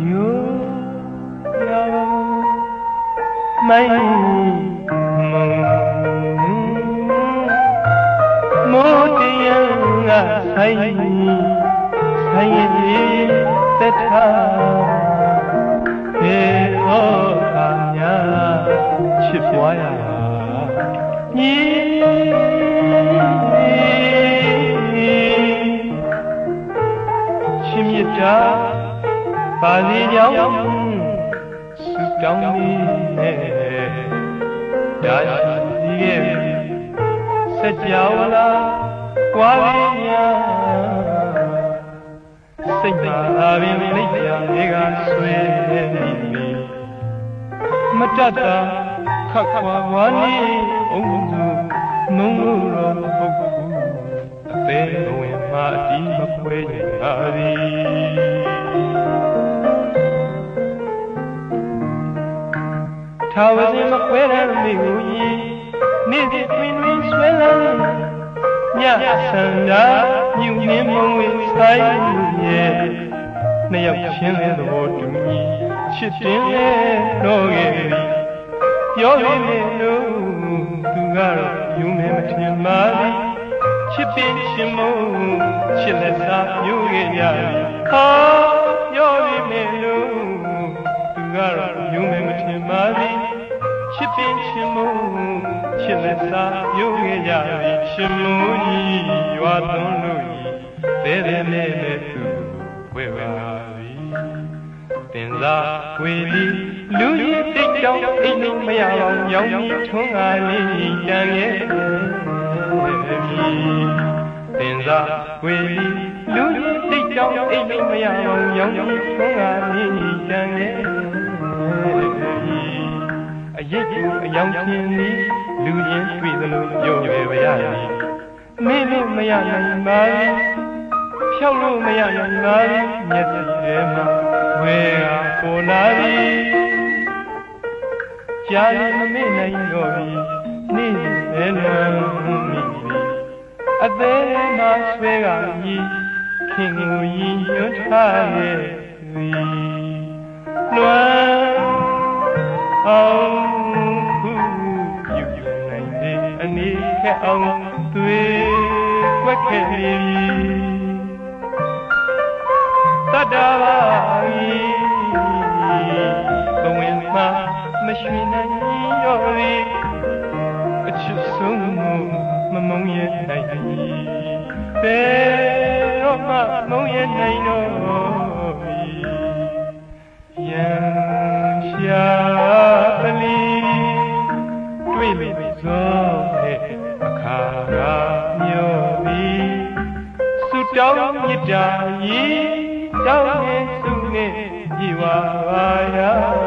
ညိုရောမိုင်းမုံမိုးတယံကဆိုင်ဆိုင်ရတထာဘေဟော ကာများချစ်ပွားရညီချင်းမြတ်တာပါစီကြောင့်စုတောင်းနေနဲ့ဒါရှိရဲ့စัจ java လာကွာလေးများစိတ်သာပင်လိပ်ပြာလေးကဆွဲနေပြီမတတ်တာခက်ခွာဝါနေအောင် ထာဝစဉ်မခွဲရမိဘူးကြီးနေ့စဉ်တွင်တွင်ဆွဲလန်းညဆန္ဒညူနှင်းမုံဝေဆိုင်မှုရဲ့နှစ်ယောက်ချင်းတဲ့သဘောတူညီချစ်တင်လေတော့ခဲ့ပြီပြောရင်းနဲ့လို့သူကတော့ယူမဲမထင်ပါဘူးချစ်ပင်ရှင်မုံချစ်လက်စားယူခဲ့ကြပြီဟာ စ်လက်စားယူခဲ့ကြပြီရှင်မုံကြီးရွာသွန်းလို့ကြီးတဲတဲနဲ့နဲ့သူဝဲပါပြီတင်စားဝေလီလူကြီးတိတ်တောင်အိမ်လုံးမရအောင်ရောင်းပြီးထွန်းကားလေးတန်ရဲ့ပြီတင်စားဝေလီလူကြီးတိတ်တောင်အိမ်လုံးမရအောင်ရောင်းပြီးထွန်းကားလေးတန်ရဲ့ပြီအရေးကြီးအယောင်ချင်းသည် လူချင်းတွေ့သလိုပြောရွယ်ပါရမည်မင်းလို့မရနိုင်ပါဘူးဖြောက်လို့မရနိုင်ပါဘူးမျက်စိထဲမှာဝဲဟာပေါ်လာပြီကြားရင်မမေ့နိုင်တော့ပြီနေ့စဉ်လွန်မိပြီအသေးမှဆွဲကကြီးခင်ကိုရင်ညွှန်းထားရဲ့သည်လွမ်းအောင် အနေခက်အောင်သွေးွက်ခဲ့ပြီတတ္တဝါကြီးဘဝင်မှာမရွှေနိုင်ရောသည်အချစ်ဆုံးမမုံရဲ့နိုင်ဘယ်တော့မှမုံရဲ့နိုင်တော့ ကမျောပြီးဆုတောင်းမြတ်တာဤတောင်းနေဆုနေကြည်ဝါပါ